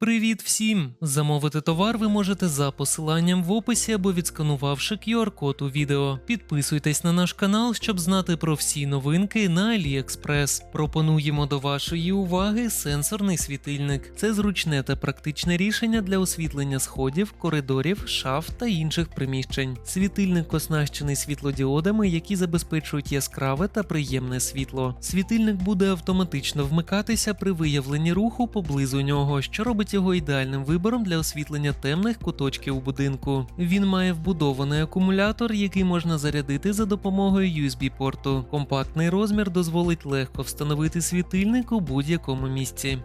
Привіт всім! Замовити товар ви можете за посиланням в описі або відсканувавши QR-код у відео. Підписуйтесь на наш канал, щоб знати про всі новинки на AliExpress. Пропонуємо до вашої уваги сенсорний світильник. Це зручне та практичне рішення для освітлення сходів, коридорів, шаф та інших приміщень. Світильник оснащений світлодіодами, які забезпечують яскраве та приємне світло. Світильник буде автоматично вмикатися при виявленні руху поблизу нього, що робить його ідеальним вибором для освітлення темних куточків у будинку. Він має вбудований акумулятор, який можна зарядити за допомогою USB-порту. Компактний розмір дозволить легко встановити світильник у будь-якому місці.